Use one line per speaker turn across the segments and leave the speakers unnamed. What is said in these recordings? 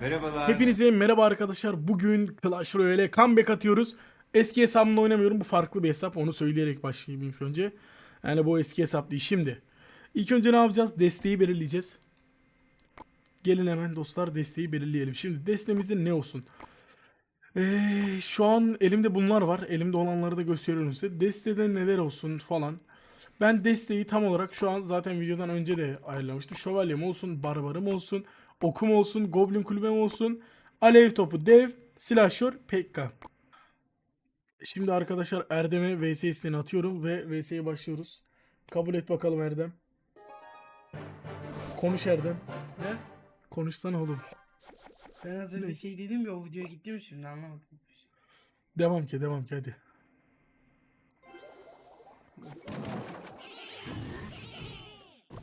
Merhabalar.
Hepinize merhaba arkadaşlar. Bugün Clash Royale'e comeback atıyoruz. Eski hesabımla oynamıyorum. Bu farklı bir hesap. Onu söyleyerek başlayayım ilk önce. Yani bu eski hesap değil. Şimdi. İlk önce ne yapacağız? Desteği belirleyeceğiz. Gelin hemen dostlar desteği belirleyelim. Şimdi destemizde ne olsun? Ee, şu an elimde bunlar var. Elimde olanları da gösteriyorum size. Destede neler olsun falan. Ben desteği tam olarak şu an zaten videodan önce de ayarlamıştım. Şövalyem olsun, barbarım olsun, okum olsun, goblin kulübem olsun, alev topu, dev, silahşör, pekka. Şimdi arkadaşlar Erdem'e VS isteğini atıyorum ve VS'ye başlıyoruz. Kabul et bakalım Erdem. Konuş Erdem.
Ne?
Konuşsana oğlum.
Ben az önce şey dedim ya o videoya gittim şimdi anlamadım.
Devam ki devam ki hadi.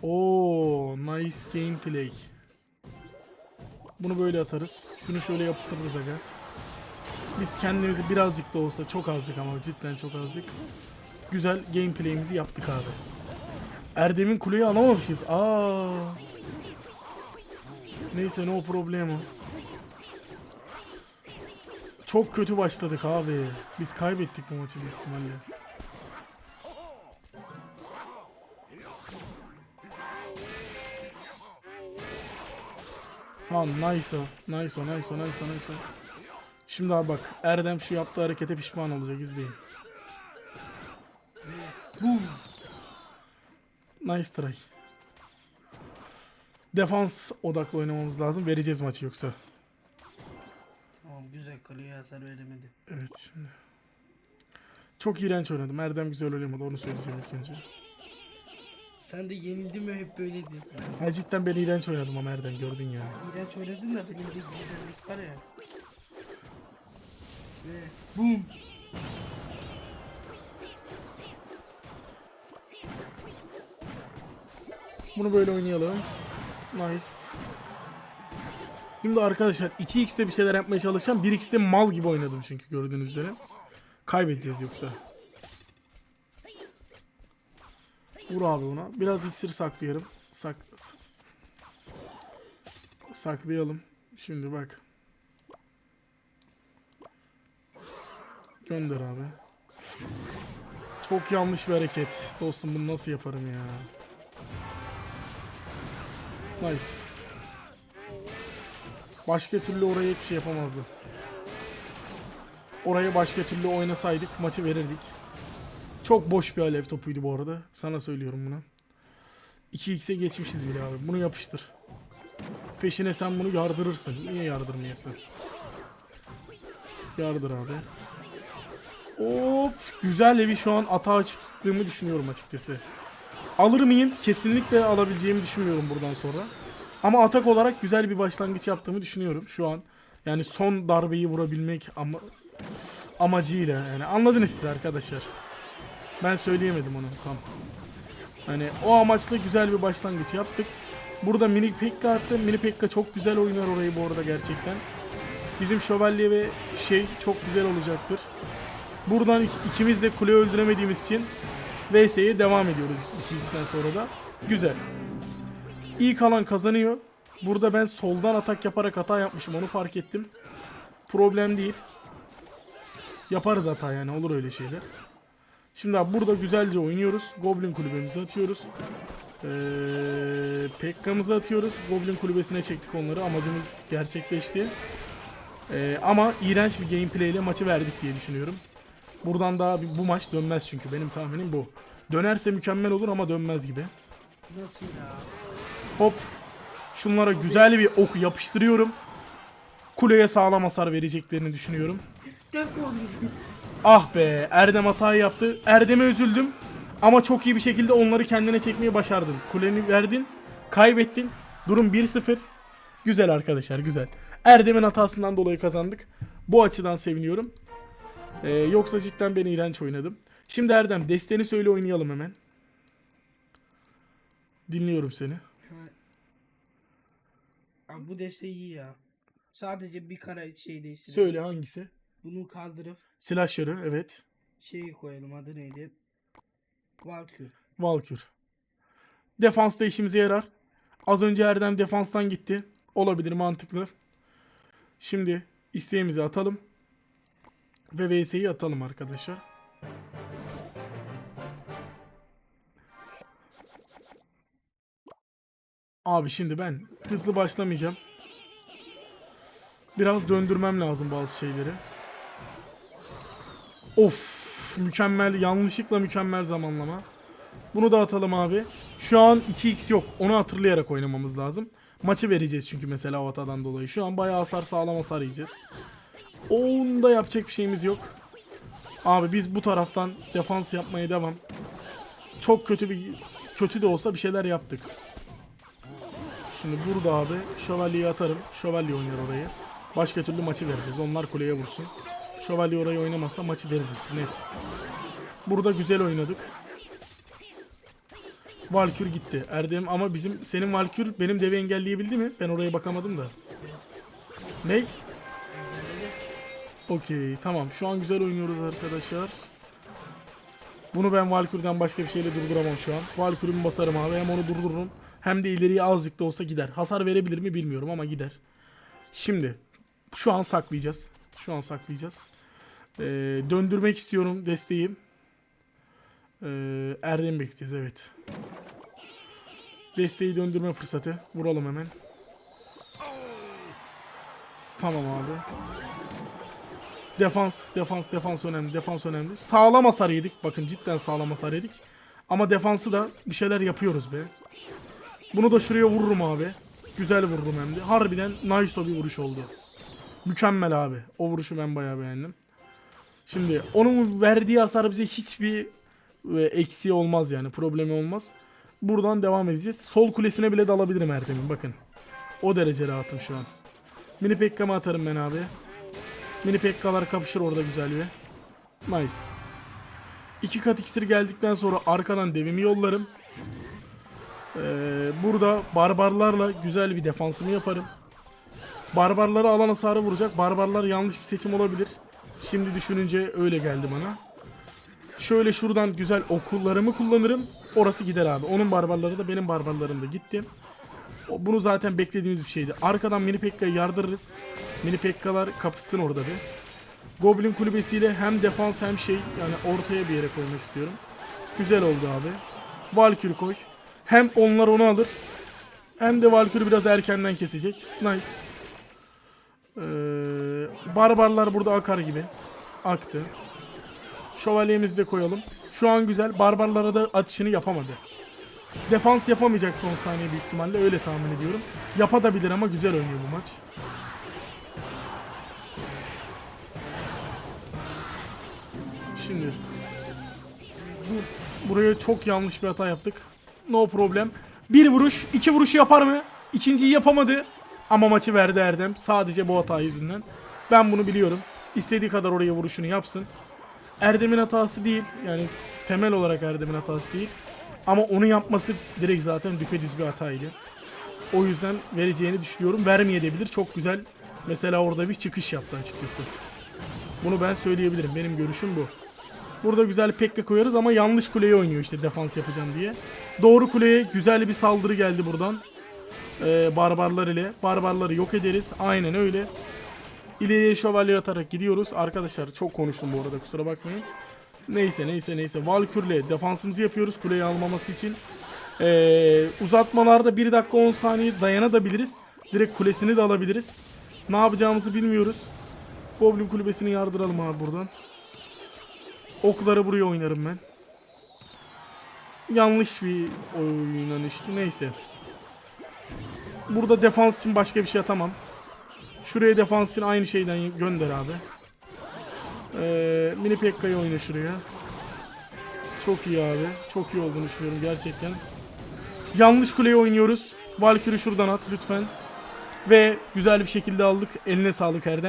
Oo, nice gameplay. Bunu böyle atarız. Bunu şöyle yaptırırız aga. Biz kendimizi birazcık da olsa çok azıcık ama cidden çok azıcık. Güzel gameplay'imizi yaptık abi. Erdem'in kuleyi alamamışız. Aa. Neyse no problemo. Çok kötü başladık abi. Biz kaybettik bu maçı büyük ihtimalle. Ha nice o. Nice o, nice o, nice o, nice o. Şimdi abi bak Erdem şu yaptığı harekete pişman olacak izleyin.
Boom.
Nice try. Defans odaklı oynamamız lazım. Vereceğiz maçı yoksa.
Tamam güzel kaleye hasar veremedi.
Evet şimdi. Çok iğrenç oynadım. Erdem güzel oynamadı onu söyleyeceğim ilk önce.
Sen de yenildin mi hep böyleydi.
Ha cidden ben iğrenç oynadım ama Erdem gördün ya.
İğrenç oynadın da benim de güzellik var ya. Ve boom.
Bunu böyle oynayalım. Nice. Şimdi arkadaşlar 2x'te bir şeyler yapmaya çalışacağım. 1x'te mal gibi oynadım çünkü gördüğünüz üzere. Kaybedeceğiz yoksa. Vur abi ona. Biraz iksir saklayalım. Sak saklayalım. Şimdi bak. Gönder abi. Çok yanlış bir hareket. Dostum bunu nasıl yaparım ya? Nice. Başka türlü oraya hiçbir şey yapamazdı. Oraya başka türlü oynasaydık maçı verirdik. Çok boş bir alev topuydu bu arada. Sana söylüyorum bunu. 2x'e geçmişiz bile abi. Bunu yapıştır. Peşine sen bunu yardırırsın. Niye yardırmayasın? Yardır abi. Hop. Güzel bir şu an atağa çıktığımı düşünüyorum açıkçası. Alır mıyım? Kesinlikle alabileceğimi düşünmüyorum buradan sonra. Ama atak olarak güzel bir başlangıç yaptığımı düşünüyorum şu an. Yani son darbeyi vurabilmek ama amacıyla yani anladınız siz arkadaşlar. Ben söyleyemedim onu tam. Hani o amaçla güzel bir başlangıç yaptık. Burada mini Pekka attı. Mini Pekka çok güzel oynar orayı bu arada gerçekten. Bizim şövalye ve şey çok güzel olacaktır. Buradan ik- ikimiz de kule öldüremediğimiz için VS'ye devam ediyoruz ikincisinden sonra da. Güzel. İlk alan kazanıyor. Burada ben soldan atak yaparak hata yapmışım onu fark ettim. Problem değil. Yaparız hata yani olur öyle şeyler. Şimdi abi burada güzelce oynuyoruz. Goblin kulübemizi atıyoruz. Ee, Pekka'mızı atıyoruz. Goblin kulübesine çektik onları. Amacımız gerçekleşti. Ee, ama iğrenç bir gameplay ile maçı verdik diye düşünüyorum. Buradan daha bu maç dönmez çünkü benim tahminim bu. Dönerse mükemmel olur ama dönmez gibi.
Nasıl ya?
Hop. Şunlara güzel bir ok yapıştırıyorum. Kuleye sağlam hasar vereceklerini düşünüyorum. Ah be Erdem hata yaptı. Erdem'e üzüldüm. Ama çok iyi bir şekilde onları kendine çekmeyi başardın. Kuleni verdin. Kaybettin. Durum 1-0. Güzel arkadaşlar güzel. Erdem'in hatasından dolayı kazandık. Bu açıdan seviniyorum. Ee, yoksa cidden ben iğrenç oynadım. Şimdi Erdem desteğini söyle oynayalım hemen. Dinliyorum seni.
Abi bu desteği iyi ya. Sadece bir kara şey değiştirelim.
Söyle hangisi?
Bunu kaldırıp
Slasher'ı evet.
şeyi koyalım adı neydi? Valkür.
Valkür. Defansta işimize yarar. Az önce Erdem defanstan gitti. Olabilir mantıklı. Şimdi isteğimizi atalım. Ve VS'yi atalım arkadaşlar. Abi şimdi ben hızlı başlamayacağım. Biraz döndürmem lazım bazı şeyleri. Of mükemmel yanlışlıkla mükemmel zamanlama. Bunu da atalım abi. Şu an 2x yok. Onu hatırlayarak oynamamız lazım. Maçı vereceğiz çünkü mesela o dolayı. Şu an bayağı hasar sağlam hasar yiyeceğiz. Onda yapacak bir şeyimiz yok. Abi biz bu taraftan defans yapmaya devam. Çok kötü bir kötü de olsa bir şeyler yaptık. Şimdi burada abi şövalyeyi atarım. Şövalye oynar orayı. Başka türlü maçı veririz. Onlar kuleye vursun. Şövalye orayı oynamazsa maçı veririz net. Burada güzel oynadık. Valkür gitti. Erdem ama bizim senin Valkür benim devi engelleyebildi mi? Ben oraya bakamadım da. Ne? Okey tamam şu an güzel oynuyoruz arkadaşlar. Bunu ben Valkür'den başka bir şeyle durduramam şu an. Valkür'ümü basarım abi hem onu durdururum. Hem de ileriye azıcık da olsa gider. Hasar verebilir mi bilmiyorum ama gider. Şimdi şu an saklayacağız. Şu an saklayacağız. Ee, döndürmek istiyorum desteği. Ee, Erdem bekleyeceğiz evet. Desteği döndürme fırsatı. Vuralım hemen. Tamam abi. Defans, defans, defans önemli, defans önemli. Sağlam hasar yedik. Bakın cidden sağlam hasar yedik. Ama defansı da bir şeyler yapıyoruz be. Bunu da şuraya vururum abi. Güzel vururum hem de. Harbiden nice bir vuruş oldu. Mükemmel abi. O vuruşu ben bayağı beğendim. Şimdi onun verdiği hasar bize hiçbir e, eksiği olmaz yani. Problemi olmaz. Buradan devam edeceğiz. Sol kulesine bile dalabilirim Erdem'in bakın. O derece rahatım şu an. Mini Pekka'mı atarım ben abi. Mini Pekka'lar kapışır orada güzel bir. Nice. İki kat iksir geldikten sonra arkadan devimi yollarım. Ee, burada barbarlarla güzel bir defansımı yaparım. Barbarları alan hasarı vuracak. Barbarlar yanlış bir seçim olabilir. Şimdi düşününce öyle geldi bana. Şöyle şuradan güzel okullarımı kullanırım. Orası gider abi. Onun barbarları da benim barbarlarım da gitti. Bunu zaten beklediğimiz bir şeydi. Arkadan mini Pekka'yı yardırırız. Mini Pekka'lar kapışsın orada bir. Goblin kulübesiyle hem defans hem şey yani ortaya bir yere koymak istiyorum. Güzel oldu abi. Valkür koy. Hem onlar onu alır. Hem de Valkür biraz erkenden kesecek. Nice. Ee, barbarlar burada akar gibi. Aktı. Şövalyemizi de koyalım. Şu an güzel. Barbarlara da atışını yapamadı. Defans yapamayacak son saniye büyük ihtimalle. Öyle tahmin ediyorum. Yapabilir ama güzel oynuyor bu maç. Şimdi bu, buraya çok yanlış bir hata yaptık. No problem. Bir vuruş, iki vuruş yapar mı? İkinciyi yapamadı. Ama maçı verdi Erdem. Sadece bu hata yüzünden. Ben bunu biliyorum. İstediği kadar oraya vuruşunu yapsın. Erdem'in hatası değil. Yani temel olarak Erdem'in hatası değil. Ama onu yapması direkt zaten düpedüz bir hataydı. O yüzden vereceğini düşünüyorum. Vermeyebilir. Çok güzel. Mesela orada bir çıkış yaptı açıkçası. Bunu ben söyleyebilirim. Benim görüşüm bu. Burada güzel Pekka koyarız ama yanlış kuleye oynuyor işte defans yapacağım diye. Doğru kuleye güzel bir saldırı geldi buradan. Ee, barbarlar ile. Barbarları yok ederiz. Aynen öyle. İleriye şövalye atarak gidiyoruz. Arkadaşlar çok konuştum bu arada kusura bakmayın. Neyse neyse neyse. Valkür'le defansımızı yapıyoruz kuleyi almaması için. Ee, uzatmalarda 1 dakika 10 saniye dayanabiliriz. Direkt kulesini de alabiliriz. Ne yapacağımızı bilmiyoruz. Goblin kulübesini yardıralım abi buradan. Okları buraya oynarım ben. Yanlış bir oynanıştı. Neyse. Burada defans için başka bir şey atamam. Şuraya defans için aynı şeyden gönder abi. Ee, mini Pekka'yı oyna şuraya. Çok iyi abi. Çok iyi olduğunu düşünüyorum gerçekten. Yanlış kuleye oynuyoruz. Valkyrie'yi şuradan at lütfen. Ve güzel bir şekilde aldık. Eline sağlık Erdem.